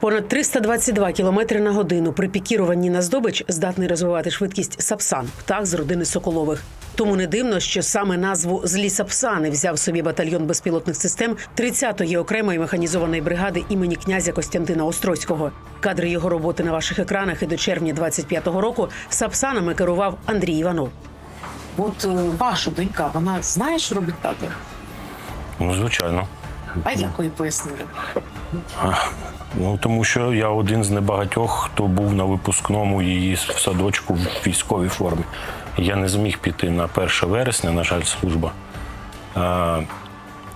Понад 322 км на годину при пікіруванні на здобич здатний розвивати швидкість Сапсан, птах з родини Соколових. Тому не дивно, що саме назву злі Сапсани взяв собі батальйон безпілотних систем 30-ї окремої механізованої бригади імені князя Костянтина Острозького. Кадри його роботи на ваших екранах і до червня 25-го року Сапсанами керував Андрій Іванов. От е, ваша донька, вона знає, що робить тато? Ну, звичайно. А як ви пояснили? Ну тому що я один з небагатьох, хто був на випускному її в садочку в військовій формі. Я не зміг піти на 1 вересня, на жаль, служба. Е,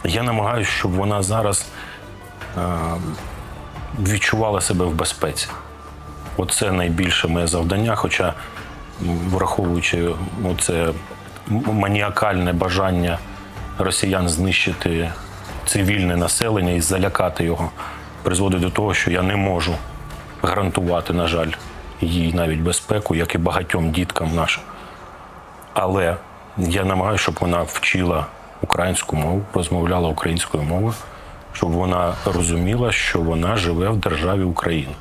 я намагаюся, щоб вона зараз е, відчувала себе в безпеці. Оце найбільше моє завдання, хоча, враховуючи оце м- маніакальне бажання росіян знищити цивільне населення і залякати його, призводить до того, що я не можу гарантувати, на жаль, їй навіть безпеку, як і багатьом діткам нашим. Але я намагаюся, щоб вона вчила українську мову, розмовляла українською мовою, щоб вона розуміла, що вона живе в державі Україна.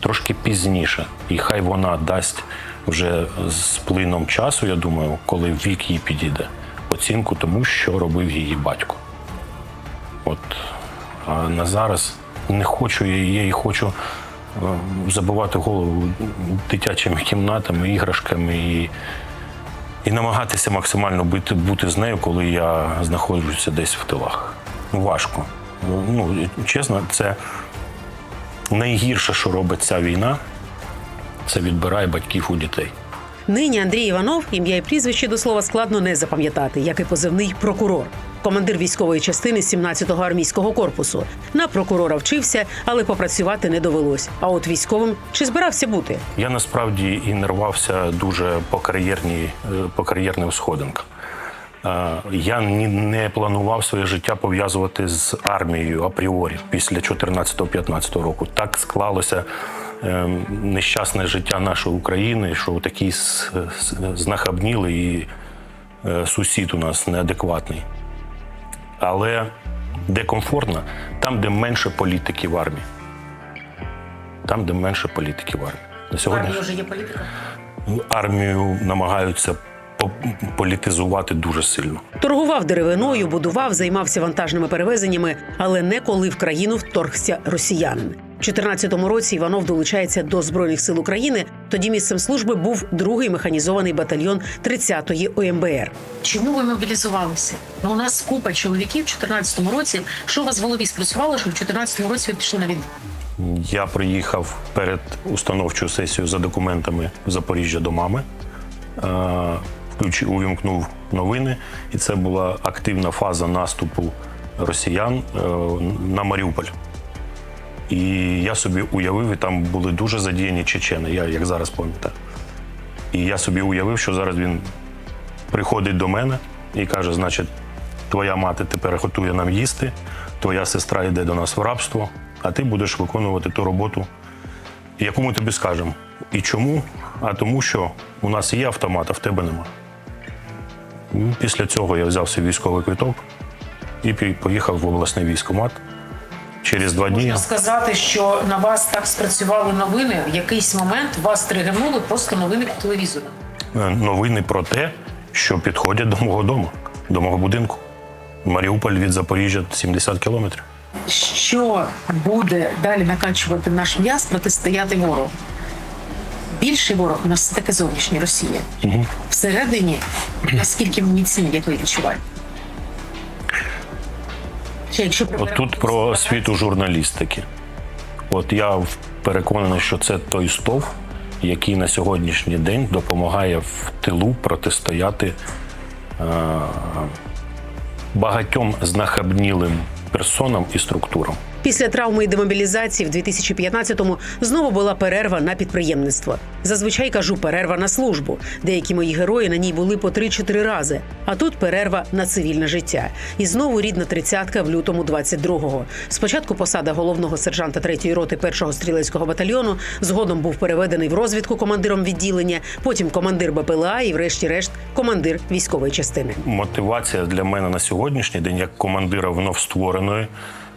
Трошки пізніше, і хай вона дасть вже з плином часу, я думаю, коли вік їй підійде, оцінку тому, що робив її батько. От а на зараз не хочу я її, хочу е, забивати голову дитячими кімнатами, іграшками і, і намагатися максимально бути, бути з нею, коли я знаходжуся десь в тилах. Ну, Важко. Ну, чесно, це найгірше, що робить ця війна, це відбирає батьків у дітей. Нині Андрій Іванов, ім'я і прізвище до слова складно не запам'ятати, як і позивний прокурор. Командир військової частини 17-го армійського корпусу. На прокурора вчився, але попрацювати не довелось. А от військовим чи збирався бути? Я насправді і не рвався дуже по кар'єрній е, по кар'єрним сходинкам. Е, Я ні- не планував своє життя пов'язувати з армією апріорі після 14-15 року. Так склалося е, нещасне життя нашої України, що такий знахабнілий і сусід у нас неадекватний. Але де комфортно, там, де менше політики в армії. Там, де менше політики в армії. На сьогодні вже є політика. армію намагаються по- політизувати дуже сильно. Торгував деревиною, будував, займався вантажними перевезеннями, але не коли в країну вторгся росіянин. У 14-му році Іванов долучається до збройних сил України. Тоді місцем служби був другий механізований батальйон 30-ї ОМБР. Чому ви мобілізувалися? Ну, у нас купа чоловіків в 14-му році. Що у вас в голові спрацювало, що в 14-му році ви пішли на війну? Я приїхав перед установчою сесією за документами в Запоріжжя до мами. Е, включ- увімкнув новини, і це була активна фаза наступу росіян е, на Маріуполь. І я собі уявив, і там були дуже задіяні чечени, я як зараз пам'ятаю. І я собі уявив, що зараз він приходить до мене і каже: значить, твоя мати тепер готує нам їсти, твоя сестра йде до нас в рабство, а ти будеш виконувати ту роботу, яку ми тобі скажемо. І чому? А тому, що у нас є автомат, а в тебе нема. Після цього я взяв свій військовий квиток і поїхав в обласний військкомат. Через два дні. Можна сказати, що на вас так спрацювали новини. В якийсь момент вас тригернули просто новини по телевізору. Е, новини про те, що підходять до мого дому, до мого будинку. Маріуполь від Запоріжжя 70 кілометрів. Що буде далі накачувати наш м'яз протистояти ворогу? Більший ворог у нас таке зовнішнє Росія. Всередині наскільки міцні, як ви відчуваєте? Тут про освіту журналістики. От я переконаний, що це той стов, який на сьогоднішній день допомагає в тилу протистояти е, багатьом знахабнілим персонам і структурам. Після травми і демобілізації в 2015-му знову була перерва на підприємництво. Зазвичай кажу перерва на службу. Деякі мої герої на ній були по 3-4 рази. А тут перерва на цивільне життя. І знову рідна тридцятка в лютому 22-го. Спочатку посада головного сержанта 3-ї роти 1-го стрілецького батальйону. Згодом був переведений в розвідку командиром відділення, потім командир БПЛА і, врешті-решт, командир військової частини. Мотивація для мене на сьогоднішній день як командира вновь створеної е,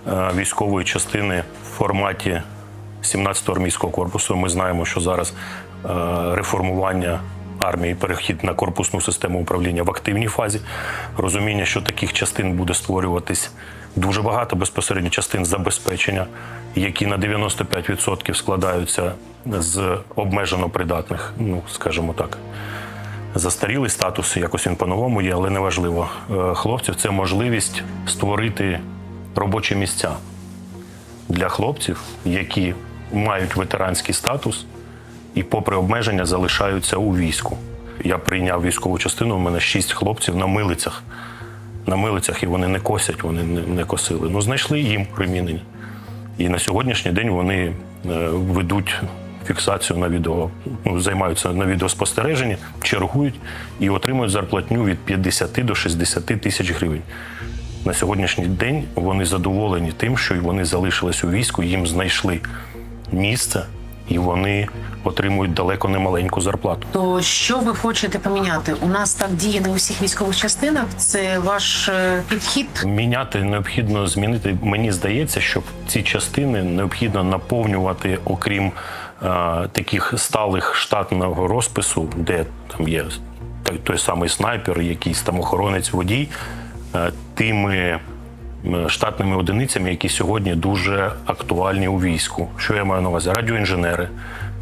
військової частини в форматі 17-го армійського корпусу. Ми знаємо, що зараз е, реформування армії, перехід на корпусну систему управління в активній фазі. Розуміння, що таких частин буде створюватись дуже багато безпосередньо частин забезпечення, які на 95% складаються з обмежено придатних, ну скажімо так. Застарілий статус, якось він по-новому є, але неважливо. Е, Хлопців це можливість створити робочі місця для хлопців, які мають ветеранський статус і, попри обмеження, залишаються у війську. Я прийняв військову частину, у мене шість хлопців на милицях. На милицях і вони не косять, вони не, косили. Ну, знайшли їм примінення. І на сьогоднішній день вони е, ведуть фіксацію на відео, ну, займаються на відеоспостереженні, чергують і отримують зарплатню від 50 до 60 тисяч гривень. На сьогоднішній день вони задоволені тим, що вони залишились у війську, їм знайшли місце, і вони отримують далеко не маленьку зарплату. То що ви хочете поміняти? У нас так діє не у всіх військових частинах. Це ваш е, підхід. Міняти необхідно змінити. Мені здається, що ці частини необхідно наповнювати, окрім е, таких сталих штатного розпису, де там є той, той самий снайпер, якийсь там охоронець водій, е, тими е, штатними одиницями, які сьогодні дуже актуальні у війську. Що я маю на увазі? Радіоінженери.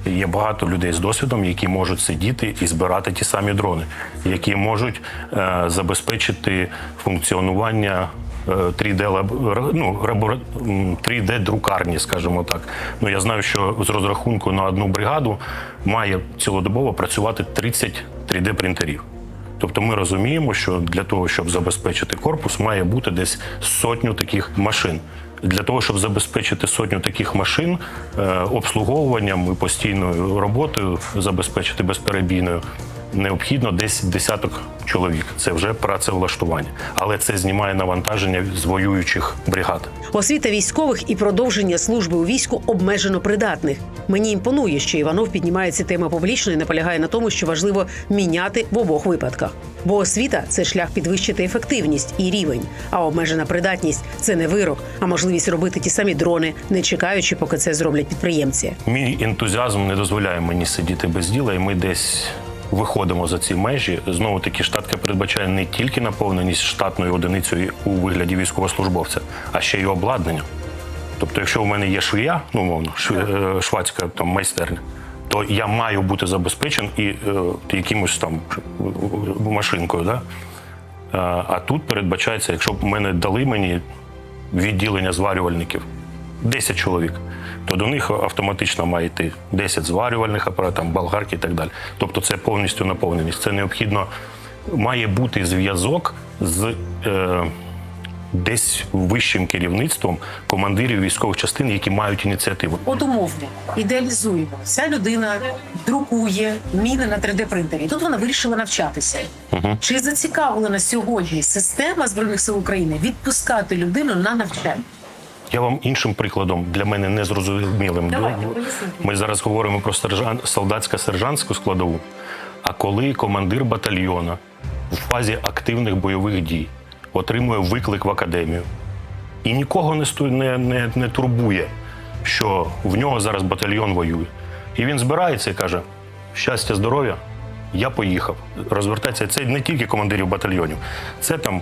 Є багато людей з досвідом, які можуть сидіти і збирати ті самі дрони, які можуть е, забезпечити функціонування е, 3D лаб- р- ну, рабора- м, 3D друкарні, скажімо так. Ну я знаю, що з розрахунку на одну бригаду має цілодобово працювати 30 3D принтерів. Тобто ми розуміємо, що для того, щоб забезпечити корпус, має бути десь сотню таких машин. Для того, щоб забезпечити сотню таких машин е, обслуговуванням і постійною роботою, забезпечити безперебійною, необхідно десь десяток чоловік. Це вже працевлаштування. Але це знімає навантаження з воюючих бригад. Освіта військових і продовження служби у війську обмежено придатних. Мені імпонує, що Іванов піднімає ці теми публічно і наполягає на тому, що важливо міняти в обох випадках. Бо освіта це шлях підвищити ефективність і рівень. А обмежена придатність це не вирок, а можливість робити ті самі дрони, не чекаючи, поки це зроблять підприємці. Мій ентузіазм не дозволяє мені сидіти без діла, і ми десь виходимо за ці межі. Знову таки, штатка передбачає не тільки наповненість штатною одиницею у вигляді військовослужбовця, а ще й обладнання. Тобто, якщо у мене є швія, ну мовно, шв- е, там майстерня, то я маю бути забезпечен і е, якимось там е, машинкою. Да? А, а тут передбачається, якщо б мене дали мені відділення зварювальників 10 чоловік, то до них автоматично має йти 10 зварювальних апаратів, болгарки і так далі. Тобто це повністю наповненість. Це необхідно, має бути зв'язок з е, десь вищим керівництвом командирів військових частин, які мають ініціативу. От умовно, ідеалізуємо. Ця людина друкує міни на 3D принтері. Тут вона вирішила навчатися. Чи зацікавлена сьогодні система збройних сил України відпускати людину на навчання? Я вам іншим прикладом для мене незрозумілим. Давайте. Ми зараз говоримо про сержан... солдатсько-сержантську складову. А коли командир батальйона в фазі активних бойових дій отримує виклик в академію і нікого не, не, не, не турбує, що в нього зараз батальйон воює. І він збирається і каже: щастя, здоров'я, я поїхав. Розвертається. Це не тільки командирів батальйонів, це там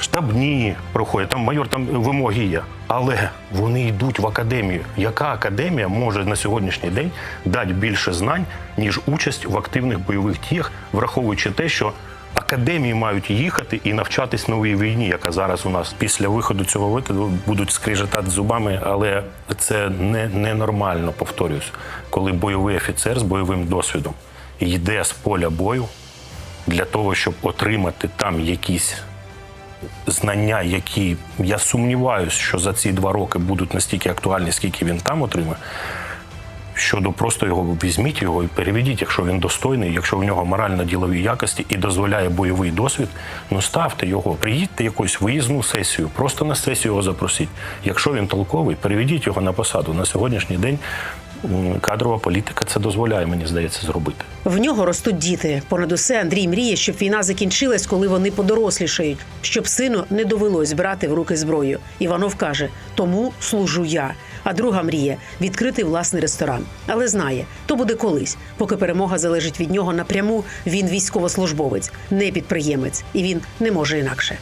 штабні проходять, там майор, там вимоги є. Але вони йдуть в академію. Яка академія може на сьогоднішній день дати більше знань, ніж участь в активних бойових діях, враховуючи те, що академії мають їхати і навчатись новій війні, яка зараз у нас після виходу цього викиду будуть скрижетати зубами, але це не ненормально, повторюсь, коли бойовий офіцер з бойовим досвідом йде з поля бою для того, щоб отримати там якісь знання, які я сумніваюся, що за ці два роки будуть настільки актуальні, скільки він там отримає. Щодо просто його візьміть його і переведіть, якщо він достойний, якщо в нього морально-ділові якості і дозволяє бойовий досвід, ну ставте його, приїдьте якусь виїзну сесію, просто на сесію його запросіть. Якщо він толковий, переведіть його на посаду. На сьогоднішній день кадрова політика це дозволяє, мені здається, зробити. В нього ростуть діти. Понад усе Андрій мріє, щоб війна закінчилась, коли вони подорослішають, щоб сину не довелось брати в руки зброю. Іванов каже: тому служу я. А друга мріє відкрити власний ресторан. Але знає, то буде колись, поки перемога залежить від нього напряму. Він військовослужбовець, не підприємець, і він не може інакше.